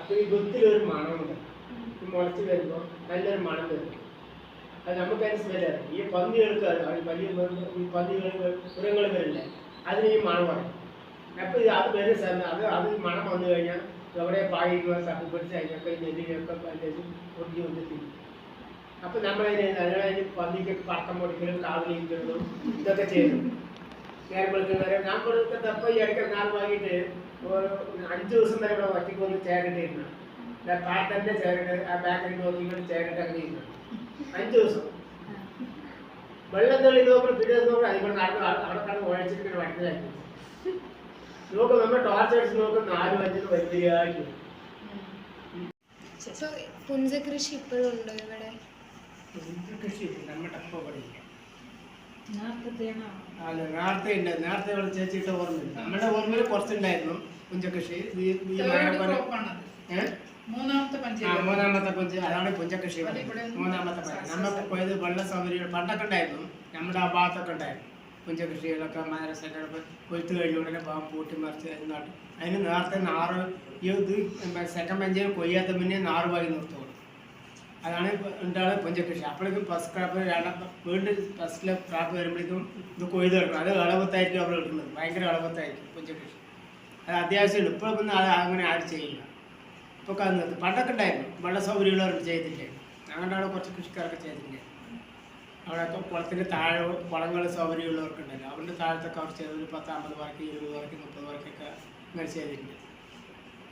അപ്പൊ ഈ കുത്തിലൊരു മണമുണ്ട്. മുളച്ച് വരുമ്പോൾ നല്ലൊരു മണം വരും. അത് നമുക്ക് അതിന് സ്മെല്ല് ഈ പന്നികൾക്ക് ഈ വലിയ ഈ പന്നികൾ മൃഗങ്ങൾ വരില്ലേ അതിന് ഈ മണം പറയും അപ്പോൾ ഇത് അത് വരുന്ന സമയം അത് അത് മണം വന്നു കഴിഞ്ഞാൽ എവിടെ പായിക്കുക സപ്പ് പിടിച്ച് അതിനൊക്കെ നെല്ലിനൊക്കെ അതിലേക്ക് പൊടിഞ്ഞ് കൊണ്ട് അപ്പം നമ്മളതിന് അതിനതിന് പന്നിക്കൊക്കെ പട്ടം പൊടിക്കലും കാവലിരിക്കുന്നതും ഇതൊക്കെ ചെയ്തു നേരം വിളിക്കുന്നവരെ ഞാൻ കൊടുക്കുന്ന തപ്പ ഈ ഇടയ്ക്ക് നാൾ വാങ്ങിയിട്ട് അഞ്ച് ദിവസം വരെ ഇവിടെ ഒറ്റയ്ക്ക് വന്ന് പാട്ടന്റെ ചേരട്ട് ആ ബാക്കിൽ ചേരട്ട് അങ്ങനെ ഇരുന്നു. അഞ്ച് ദിവസം. വെള്ളം തെളി നോക്കുമ്പോൾ പിന്നെ നോക്കുമ്പോൾ അതിപ്പോൾ നടന്ന് അവിടെ കടന്ന് ഉഴച്ചിട്ട് വട്ടലാക്കി നോക്കും നമ്മൾ ടോർച്ച് അടിച്ച് നോക്കും നാല് അഞ്ചിന് വലിയാക്കി ഇപ്പോഴും ഉണ്ടോ ഇവിടെ? കൃഷി നമ്മുടെ അപ്പ പഠിക്കാം അല്ല നേരത്തെ ഉണ്ട് നേരത്തെ ഇവിടെ ചേച്ചിട്ട് ഓർമ്മയില്ല. നമ്മുടെ ഓർമ്മയിൽ കുറച്ചുണ്ടായിരുന്നു പുഞ്ചകൃഷി ഈ ഈ മഴ ഏഹ് മൂന്നാമത്തെ പഞ്ചായത്ത്. മൂന്നാമത്തെ പുഞ്ച അതാണ് പുഞ്ചകൃഷി മൂന്നാമത്തെ പഞ്ച നമുക്ക് പോയത് വെള്ള സൗകര്യം പണ്ടൊക്കെ ഉണ്ടായിരുന്നു. നമ്മുടെ ആ ഭാഗത്തൊക്കെ ഉണ്ടായിരുന്നു. പുഞ്ചകൃഷികളൊക്കെ മദ്രസൊക്കെ കൊയ്ത്ത് കഴിഞ്ഞ ഉടനെ പാമ്പ് പൂട്ടി മറിച്ച് നട്ടു അതിന് നേരത്തെ നാറ് ഇത് സെക്കൻഡ് പഞ്ചായത്ത് കൊയ്യാത്ത മുന്നേ നാറ് വായി നിർത്തുള്ളൂ. അതാണ് ഉണ്ടാണ് പുഞ്ചകൃഷി അപ്പോഴേക്കും ഫസ്റ്റ് ക്രാപ്പ് രണ്ടാം വീണ്ടും ഫസ്റ്റിലെ ക്രാപ്പ് വരുമ്പോഴേക്കും ഇത് കൊയ്ത് കിടക്കും. അത് ഇളവത്തായിരിക്കും അവർ കിട്ടുന്നത് ഭയങ്കര ഇളവത്തായിരിക്കും പുഞ്ചകൃഷി അത് അത്യാവശ്യമുണ്ട്. ഇപ്പോഴൊന്നും അത് അങ്ങനെ ആരും ചെയ്യില്ല. ഇപ്പോൾ കാണുന്നത് പണ്ടൊക്കെ ഉണ്ടായിരുന്നു. വെള്ള സൗകര്യമുള്ളവർ ചെയ്തില്ലേ? അവിടെ കുറച്ച് കൃഷിക്കാരൊക്കെ ചെയ്തില്ലേ? അവിടെ കുളത്തിന്റെ താഴെ കുളങ്ങൾ സൗകര്യമുള്ളവർക്ക് ഉണ്ടല്ലോ. അവരുടെ താഴത്തൊക്കെ അവർ ചെയ്ത് ഒരു പത്ത് അമ്പത് പേർക്ക് ഇരുപത് പേർക്ക് മുപ്പത് പേർക്കൊക്കെ ഇങ്ങനെ ചെയ്തിട്ടുണ്ട്.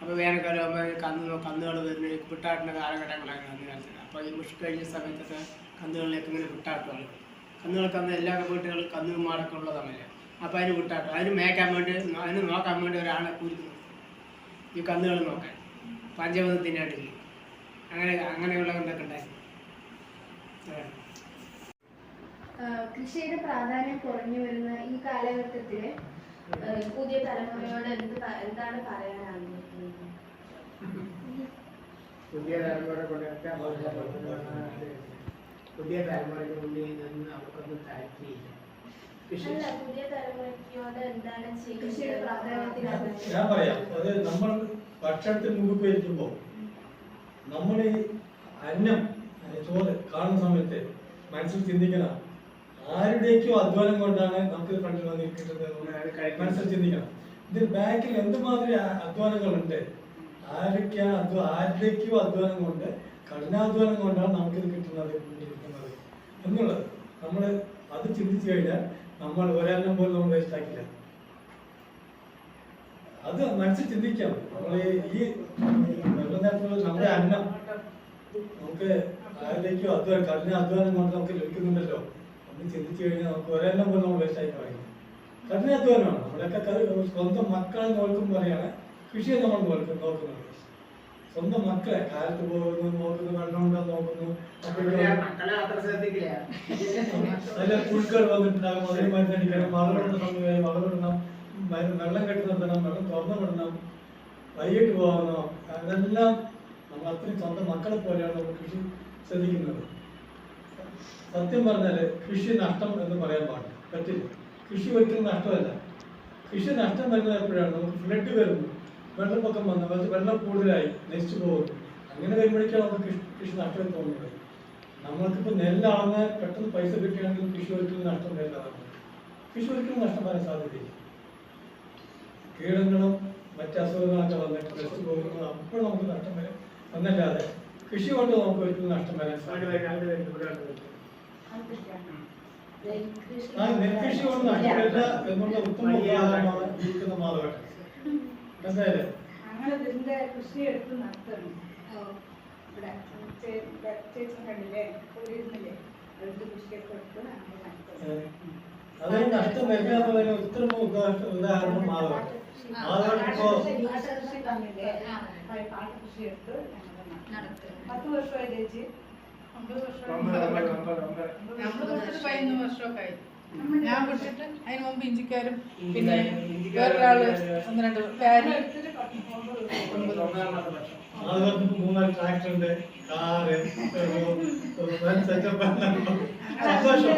അപ്പോൾ വേനൽക്കാലം ആകുമ്പോൾ കന്ന് കന്നുകൾ വരുന്ന വിട്ടാട്ടുന്ന കാലഘട്ടങ്ങളാണ് അന്ന് കാലത്ത്. അപ്പോൾ ഈ മുഷ് കഴിഞ്ഞ സമയത്തൊക്കെ കന്നുകളിലേക്ക് ഇങ്ങനെ വിട്ടാട്ടും ആളുകൾ കന്നുകൾക്ക് അന്ന് എല്ലാ വീട്ടുകളും കന്നു മാടൊക്കെ ഉള്ളതാണല്ലോ. അപ്പോൾ അതിന് വിട്ടാട്ടം അതിന് മേക്കാൻ വേണ്ടി അതിന് നോക്കാൻ വേണ്ടി ഒരാളെ കൂലിക്കുന്നു ഈ കന്നുകൾ നോക്കാൻ. പഞ്ചമതം തിന്നാട്ടില്ല അങ്ങനെ അങ്ങനെയുള്ള എന്തൊക്കെ ഉണ്ടായിരുന്നു. കൃഷിയുടെ പ്രാധാന്യം കുറഞ്ഞു വരുന്ന ഈ കാലഘട്ടത്തിൽ പുതിയ തലമുറയോട് എന്ത് എന്താണ് പറയാനാണ് പുതിയ തലമുറ കൊണ്ടൊക്കെ പുതിയ തലമുറയ്ക്ക് മുന്നിൽ നിന്ന് അവർക്കൊന്നും താല്പര്യമില്ല. ഞാൻ പറയാം. അത് നമ്മൾ ഭക്ഷണത്തിന് മുമ്പ് ഇരിക്കുമ്പോൾ നമ്മൾ ഈ അന്നം ചോറ് കാണുന്ന സമയത്ത് മനസ്സിൽ ചിന്തിക്കണം ആരുടെയൊക്കെയോ അധ്വാനം കൊണ്ടാണ് നമുക്ക് ഫ്രണ്ടിൽ വന്ന് കിട്ടുന്നത് മനസ്സിൽ ചിന്തിക്കണം. ഇതിൽ ബാക്കിൽ എന്തുമാതിരി അധ്വാനങ്ങളുണ്ട്? ആരൊക്കെയാണ് അധ്വാ ആരുടെയൊക്കെയോ അധ്വാനം കൊണ്ട് കഠിനാധ്വാനം കൊണ്ടാണ് നമുക്കിത് കിട്ടുന്നത് ഇരിക്കുന്നത് എന്നുള്ളത്. നമ്മൾ അത് ചിന്തിച്ചു കഴിഞ്ഞാൽ നമ്മൾ ഒരെണ്ണം പോലും നമ്മൾ വേസ്റ്റ് ആക്കില്ല അത് മനസ്സിൽ ചിന്തിക്കാം. നമ്മൾ ഈ വെള്ളം നേരത്തുള്ള നമ്മുടെ അന്നം നമുക്ക് ആരിലേക്കോ അധ്വാനം കഠിന അധ്വാനം കൊണ്ട് നമുക്ക് ലഭിക്കുന്നുണ്ടല്ലോ. ഒന്ന് ചിന്തിച്ചു കഴിഞ്ഞാൽ നമുക്ക് ഒരെണ്ണം പോലും നമ്മൾ വേസ്റ്റ് ആയി കളയും കഠിന അധ്വാനമാണ്. നമ്മുടെയൊക്കെ സ്വന്തം മക്കളെ നോക്കും പറയാണ് കൃഷിയെ നമ്മൾ നോക്കും നോക്കുന്നത്. സ്വന്തം മക്കളെ കാലത്ത് പോകുന്നു നോക്കുന്നു വെള്ളം ഉണ്ടോ നോക്കുന്നു അതിലെ പുഴുക്കൾ വന്നിട്ടുണ്ടാകും അതിന് മരുന്നടിക്കണം വളമിടുന്ന സമയം വളമിടണം വെള്ളം കെട്ടി നിർത്തണം വെള്ളം തുറന്നു വിടണം വൈകിട്ട് പോകണം അതെല്ലാം നമ്മൾ അത്രയും സ്വന്തം മക്കളെ പോലെയാണ് നമ്മൾ കൃഷി ശ്രദ്ധിക്കുന്നത്. സത്യം പറഞ്ഞാൽ കൃഷി നഷ്ടം എന്ന് പറയാൻ പാടില്ല. പറ്റില്ല. കൃഷി ഒരിക്കലും നഷ്ടമല്ല. കൃഷി നഷ്ടം വരുന്നത് എപ്പോഴാണ്? നമുക്ക് ഫ്ലഡ് വരുന്നു. വെള്ളപ്പൊക്കം വന്നു. വെള്ളം- കൂടുതലായി നശിച്ചു പോകുന്നു. അങ്ങനെ വരുമ്പോഴേക്കാണ് നമുക്ക് കൃഷി കൃഷി നഷ്ടം തോന്നുന്നത്. നമ്മൾക്കിപ്പോൾ നെല്ലാണെന്ന് പെട്ടെന്ന് പൈസ കിട്ടുകയാണെങ്കിൽ കൃഷി ഒരിക്കലും നഷ്ടം വരുന്നതാണ് കൃഷി ഒരിക്കലും നഷ്ടം വരാൻ സാധ്യതയില്ല. കീടങ്ങളും മറ്റ് അസുഖങ്ങളൊക്കെ വന്നിട്ട് നശിച്ചു പോകുന്നത് അപ്പോൾ നമുക്ക് നഷ്ടം വരും. എന്നല്ലാതെ കൃഷി കൊണ്ട് നമുക്ക് ഒരിക്കലും നഷ്ടം വരാൻ സാധ്യത. നെൽകൃഷി കൊണ്ട് നഷ്ടമില്ല എന്നുള്ള ഉത്തമ ഉദാഹരണമാണ് ജീവിക്കുന്ന മാധവട്ടൻ ഇതിന്റെ കൃഷി എടുത്ത് നടത്തുന്നു ഇവിടെ ചേച്ചി കണ്ടില്ലേ? കൃഷിയൊക്കെ എടുത്ത് നടത്തണം. നടത്തും പത്ത് വർഷമായി ചേച്ചി ഒമ്പത് ഒമ്പത്, ഒമ്പത്, വർഷം ആയി ഞാൻ വിട്ടിട്ട് അതിന് മുമ്പ് ഇഞ്ചിക്കാരും പിന്നെ വേറൊരാൾ. ഒന്ന് രണ്ട് പേര് ഒമ്പത്, ഇപ്പൊ മൂന്നാൽ ട്രാക്ടർ ഉണ്ട് കാറ് സെറ്റപ്പ് സന്തോഷം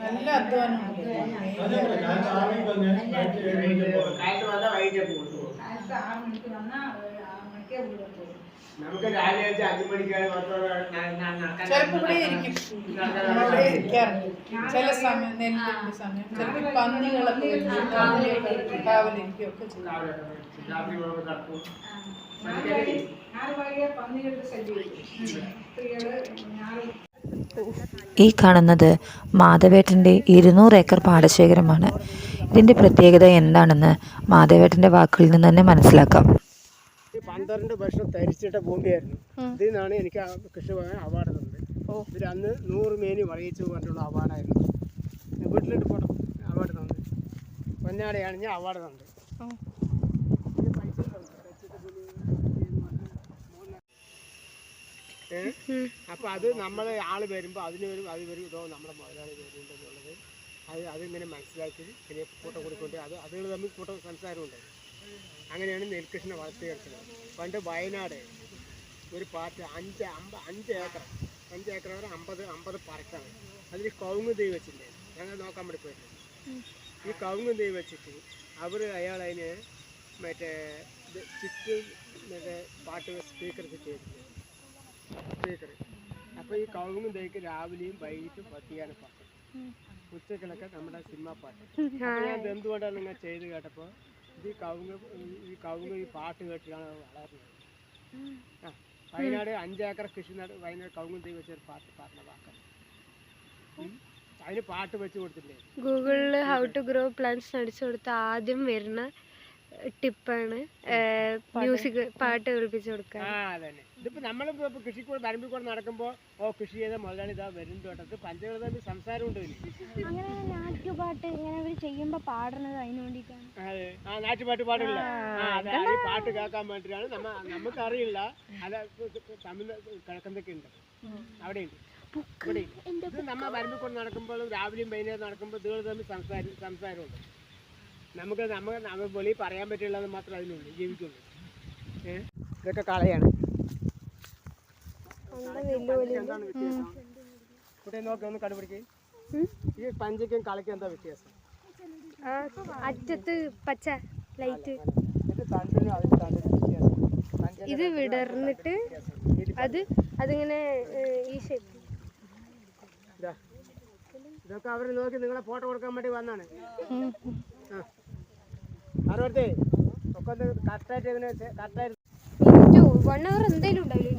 നല്ല അധ്വാനം പോകും കാലത്ത് വന്നാൽ വൈകിട്ടേ പോകുള്ളൂ കാലത്ത് ആറ് മണിക്ക് വന്നാൽ ആറ് മണിക്കേ വീട് പോകും നമുക്ക് രാവിലെ വെച്ച് അഞ്ചു മണിക്കാണ് മാത്രം ചിലപ്പോ ഇവിടെ ഇരിക്കും. ഇവിടെ ഇരിക്കാറുണ്ട്. ചില സമയം നെല്ലിന്റെ സമയം ചിലപ്പോ പന്നികളൊക്കെ രാവിലെ ഒക്കെ ചെയ്യും ഈ കാണുന്നത് മാധവേട്ടന്റെ ഇരുന്നൂറ് ഏക്കർ പാടശേഖരമാണ്. ഇതിന്റെ പ്രത്യേകത എന്താണെന്ന് മാധവേട്ടന്റെ വാക്കുകളിൽ നിന്ന് തന്നെ മനസ്സിലാക്കാം. പന്ത്രണ്ട് വർഷം തരിച്ചിട്ട ഭൂമിയായിരുന്നു. ഇതിൽ നിന്നാണ് എനിക്ക് കൃഷി കൃഷിഭവൻ അവാർഡ് തന്നത്. ഇവർ അന്ന് നൂറ് മേനി വളയിച്ചു കൊണ്ടുള്ള അവാർഡായിരുന്നു വീട്ടിലിട്ട് പോകണം അവാർഡ് തന്നത്. പൊന്നാടയാണ് ഞാൻ അവാർഡ് തന്നത്? അപ്പൊ അത് നമ്മളെ ആൾ വരുമ്പോ അതിന് വരും അത് വരും ഇതോ നമ്മുടെ മുതലാളി വരുന്നുണ്ടെന്നുള്ളത് അത് അതിങ്ങനെ മനസ്സിലാക്കി പിന്നെ ഫോട്ടോ കൊടുക്കുന്നുണ്ട്. അത് അതുകൾ തമ്മിൽ ഫോട്ടോ സംസാരമുണ്ട്. അങ്ങനെയാണ് നെൽകൃഷിനെ വളർത്തിയെടുത്തത് പണ്ട് വയനാട് ഒരു പാർട്ടി അഞ്ച് അമ്പ അഞ്ച് ഏക്കർ അഞ്ച് ഏക്കർ വരെ അമ്പത് അമ്പത് പറക്കാണ് അതിൽ കവുങ്ങ് തൈ വെച്ചിട്ടുണ്ട്. ഞങ്ങൾ നോക്കാൻ വേണ്ടി പോയിട്ട് ഈ കവുങ്ങ് തൈ വെച്ചിട്ട് അവർ അയാൾ അതിന് മറ്റേ ഇത് ചുറ്റ് മറ്റേ പാട്ട് സ്പീക്കർ ചെയ്തിട്ടുണ്ട്. സ്പീക്കർ. അപ്പോൾ ഈ കവുങ്ങ് തൈക്ക് രാവിലെയും വൈകിട്ടും പത്തിയാണ് പാട്ട് ഉച്ചക്കിലൊക്കെ നമ്മുടെ സിനിമ പാട്ട്. ഞാൻ എന്തുകൊണ്ടാണ് നിങ്ങൾ ചെയ്ത് കേട്ടപ്പോൾ ഇത് കവുങ്ങ് ഈ കവുങ്ങ് ഈ പാട്ട് കേട്ടിട്ടാണ് വളർന്നത്. വയനാട് അഞ്ചേക്കർ കൃഷി നട വയനാട് കവുങ്ങ് തൈ വെച്ചൊരു പാട്ട് പാടുന്ന വാക്കാണ്. അതിന് പാട്ട് വെച്ച് കൊടുത്തില്ലേ? ഗൂഗിളിൽ ഹൗ ടു ഗ്രോ പ്ലാന്റ്സ് അടിച്ചു കൊടുത്ത ആദ്യം വരുന്ന ടിപ്പാണ് മ്യൂസിക് പാട്ട്? കേൾപ്പിച്ചു കൊടുക്കുക ആ അതന്നെ. ഇതിപ്പോ നമ്മളിപ്പോൾ ഇപ്പോൾ കൃഷി കൂടെ വരമ്പിൽ കൂടെ നടക്കുമ്പോൾ ഓ കൃഷി ചെയ്ത മുതലാണ് ഇതാ വരും തോട്ടത്ത് പഞ്ചകൾ തമ്മിൽ സംസാരം ഉണ്ട് ഇതിന്. അങ്ങനെ നാട്ടുപാട്ട് ഇങ്ങനെ അവർ ചെയ്യുമ്പോൾ പാടുന്നത് അതിന് വേണ്ടിയിട്ടാണ്. അതെ. ആ നാട്ടുപാട്ട് പാടില്ല. ആ. അതെ. ഈ പാട്ട് കേൾക്കാൻ വേണ്ടിയിട്ടാണ് നമ്മ നമുക്കറിയില്ല. അത് തമിഴ് കിഴക്കന്തൊക്കെ ഉണ്ട്. അവിടെ ഉണ്ട്. ഇത് നമ്മ പരമ്പിൽ കൂടെ നടക്കുമ്പോഴും രാവിലെയും വൈകുന്നേരം നടക്കുമ്പോൾ ഇതുകൾ തമ്മിൽ സംസാരം സംസാരമുണ്ട് നമുക്ക് നമ്മൾ വെളിയിൽ പറയാൻ പറ്റുള്ളത് മാത്രമേ അതിനുള്ളൂ ജീവിക്കുള്ളൂ. ഏ? ഇതൊക്കെ കളയാണ്. കുട്ടിയെ നോക്കി ഒന്ന് കണ്ടുപിടിക്കേ ഈ പഞ്ചയ്ക്കും കളയ്ക്കും എന്താ വ്യത്യാസം? അറ്റത്ത് പച്ച ലൈറ്റ്. ഇത് വിടർന്നിട്ട് അത് അതിങ്ങനെ ഈ ഷേപ്പ് ഇതൊക്കെ അവർ നോക്കി നിങ്ങളെ ഫോട്ടോ കൊടുക്കാൻ വേണ്ടി വന്നാണ്. ആരോടത്തെ ഒക്കെ കറക്റ്റായിട്ട് ഇങ്ങനെ കറക്റ്റായിട്ട് വൺ അവർ എന്തായാലും ഉണ്ടാവില്ല?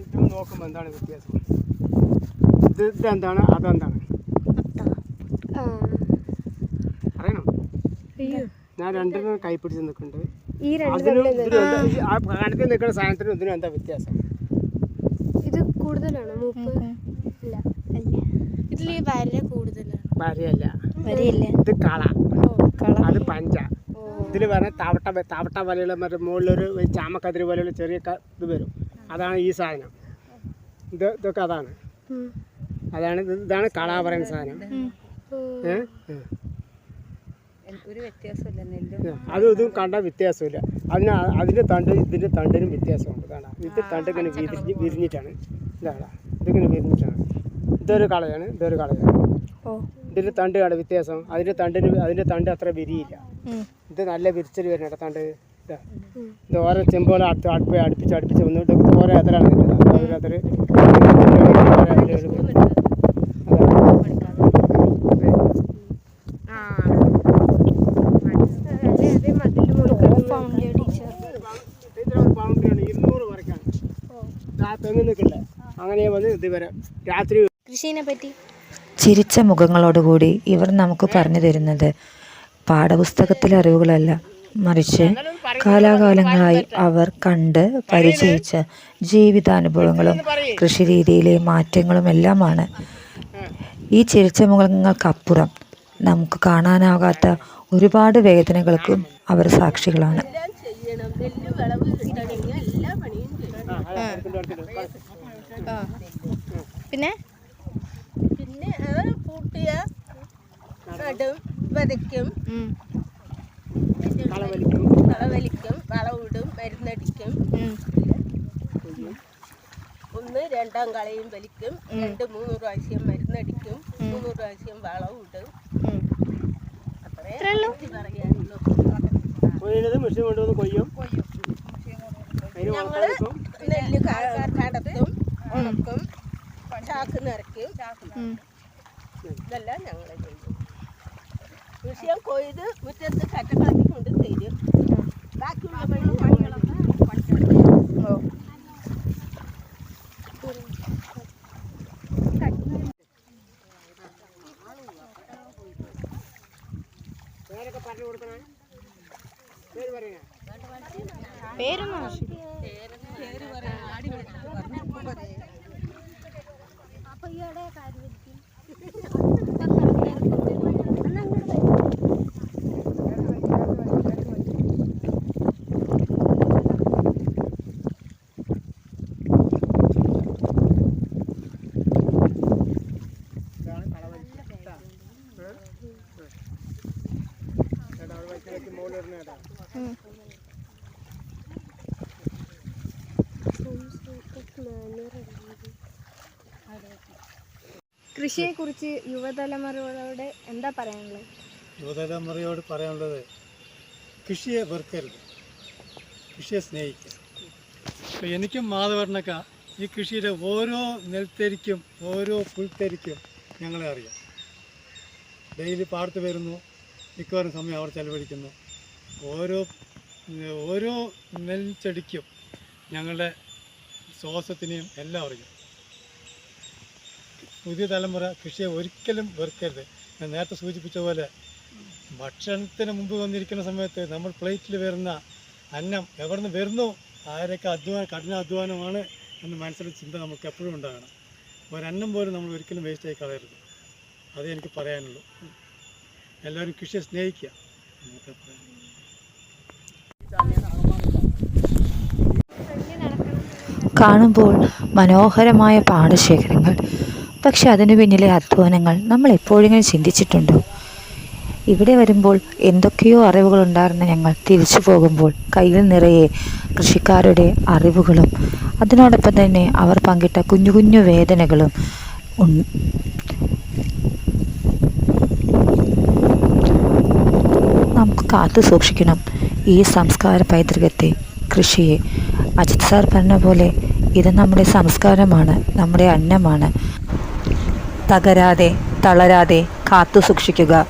ഇത് നോക്കുമ്പോൾ എന്താണ് വ്യത്യാസം ഇത് ഇതെന്താണ് അതെന്താണ് അറിയണം ഞാൻ രണ്ടിനും കൈപ്പിടിച്ച് നിൽക്കുന്നുണ്ട് അതിനും ആ കണക്കിൽ നിൽക്കുന്ന സാധനത്തിനും ഇതിനും എന്താ വ്യത്യാസം? ഇത് കൂടുതലാണോ? മൂപ്പ്? ഇല്ല. ഇതിൽ വര കൂടുതലാണ്. വരയില്ല. ഇത് കള. അത് പഞ്ച. ഇതിൽ വേണേൽ തവട്ട തവട്ട വലയുള്ള മറ്റേ മുകളിലൊരു ഒരു ചാമക്കതിരി പോലെയുള്ള ചെറിയ ഇത് വരും. അതാണ് ഈ സാധനം. ഇത് ഇതൊക്കെ അതാണ്. അതാണ് ഇതാണ് കളാ പറയുന്ന സാധനം. അതും ഇതും കണ്ട വ്യത്യാസമില്ല. അതിന് അതിന്റെ തണ്ട് ഇതിന്റെ തണ്ടിനും വ്യത്യാസമുണ്ട്. കാണാം ഇത് തണ്ട് ഇങ്ങനെ വിരിഞ്ഞ് വിരിഞ്ഞിട്ടാണ്. ഇതാണ്. ഇതിങ്ങനെ വിരിഞ്ഞിട്ടാണ്. ഇതൊരു കളയാണ്. ഇതൊരു കളയാണ്. ഇതിന്റെ തണ്ട് കണ്ട വ്യത്യാസം. അതിന്റെ തണ്ടിന് അതിന്റെ തണ്ട് അത്ര വിരിയില്ല. ഇത് നല്ല വിരിച്ചൽ വരുന്നുണ്ട് തണ്ട് ഇതാ. ഇത് ഓരോ ചെമ്പുകൾ അടുത്ത് അടുപ്പ് അടുപ്പിച്ച് അടുപ്പിച്ച് വന്നിട്ട് ഓരോ എതറാണ് നിൽക്കുന്നത് ഓരോ എതറ് ബൗണ്ടറിയാണ് ഇരുന്നൂറ് വരയ്ക്കാണ് ആ തെങ്ങ് നിൽക്കില്ല അങ്ങനെ വന്ന് ഇതുവരെ രാത്രി കൃഷിനെ പറ്റി ചിരിച്ച മുഖങ്ങളോടുകൂടി ഇവർ നമുക്ക് പറഞ്ഞു തരുന്നത് പാഠപുസ്തകത്തിലെ അറിവുകളല്ല. മറിച്ച് കാലാകാലങ്ങളായി അവർ കണ്ട് പരിചയിച്ച ജീവിതാനുഭവങ്ങളും കൃഷിരീതിയിലെ മാറ്റങ്ങളും എല്ലാമാണ് ഈ ചിരിച്ച മുഖങ്ങൾക്കപ്പുറം നമുക്ക് കാണാനാകാത്ത ഒരുപാട് വേദനകൾക്കും അവർ സാക്ഷികളാണ്. പിന്നെ? പിന്നെ അത് പൂട്ടിയ നടും വിതയ്ക്കും. കളവലിക്കും വളവിടും മരുന്നടിക്കും. ഒന്ന് രണ്ടാം കളയും വലിക്കും. രണ്ട് മൂന്ന് പ്രാവശ്യം മരുന്നടിക്കും. മൂന്ന് പ്രാവശ്യം വളവിടും. ഇടും അത്രേ പറയാനുള്ളൂ. കൊയ്യുന്നത് മെഷീൻ കൊണ്ടുവന്ന് കൊയ്യും. ഞങ്ങൾ നെല്ല് കടത്തും ഉണക്കും ചാക്ക് നിറയ്ക്കും. ഇതെല്ലാം ഞങ്ങളെ ചെയ്യും. കൃഷിയും കൊയ്ത് മുറ്റത്ത് കറ്റക്കളത്തി കൊണ്ട് തരും. ബാക്കിയുള്ള പണി പണികളൊക്കെ പഠിച്ചെടുക്കും പേരൊക്കെ പറഞ്ഞു കൊടുക്കണേ പേര് പറയണേ ഇതാണ് കളവലിക്ക് കേട്ടാ ചേട്ടാ അവിടെ വയ്ക്കി വയ്ക്കി മുകളിൽ ഇടുന്ന കേട്ടാ കൃഷിയെക്കുറിച്ച് യുവതലമുറയോട് എന്താ പറയാനുള്ളത്? യുവതലമുറയോട് പറയാനുള്ളത് കൃഷിയെ വെറുക്കരുത്. കൃഷിയെ സ്നേഹിക്കുക എനിക്കും മാധവർണക്ക ഈ കൃഷിയുടെ ഓരോ നെൽത്തരിക്കും ഓരോ പുൽത്തരിക്കും ഞങ്ങളെ അറിയാം. ഡെയിലി പാടത്ത് വരുന്നു മിക്കവാറും സമയം അവർ ചെലവഴിക്കുന്നു. ഓരോ ഓരോ നെൽച്ചെടിക്കും ഞങ്ങളുടെ ശ്വാസത്തിനെയും എല്ലാം അറിയും. പുതിയ തലമുറ കൃഷിയെ ഒരിക്കലും വെറുക്കരുത്. ഞാൻ നേരത്തെ സൂചിപ്പിച്ച പോലെ ഭക്ഷണത്തിന് മുമ്പ് വന്നിരിക്കുന്ന സമയത്ത് നമ്മൾ പ്ലേറ്റിൽ വരുന്ന അന്നം എവിടെ നിന്ന് വരുന്നു? ആരൊക്കെ അധ്വാനം കഠിന അധ്വാനമാണ് എന്ന് മനസ്സിൽ ചിന്ത നമുക്ക് എപ്പോഴും ഉണ്ടാകണം. ഒരന്നം പോലും നമ്മൾ ഒരിക്കലും വേസ്റ്റായി കളയരുത്. അതേ എനിക്ക് പറയാനുള്ളൂ. എല്ലാവരും കൃഷിയെ സ്നേഹിക്കുക കാണുമ്പോൾ മനോഹരമായ പാടശേഖരങ്ങൾ. പക്ഷെ അതിനു പിന്നിലെ അധ്വാനങ്ങൾ നമ്മൾ എപ്പോഴെങ്കിലും ചിന്തിച്ചിട്ടുണ്ടോ? ഇവിടെ വരുമ്പോൾ എന്തൊക്കെയോ അറിവുകൾ ഉണ്ടായിരുന്ന ഞങ്ങൾ തിരിച്ചു പോകുമ്പോൾ കയ്യിൽ നിറയെ കൃഷിക്കാരുടെ അറിവുകളും അതിനോടൊപ്പം തന്നെ അവർ പങ്കിട്ട കുഞ്ഞു കുഞ്ഞു വേദനകളും ഉണ്ട് നമുക്ക് കാത്തു സൂക്ഷിക്കണം ഈ സംസ്കാര പൈതൃകത്തെ കൃഷിയെ. അജിത് സാർ പറഞ്ഞ പോലെ ഇത് നമ്മുടെ സംസ്കാരമാണ് നമ്മുടെ അന്നമാണ്. തകരാതെ തളരാതെ കാത്തു സൂക്ഷിക്കുക.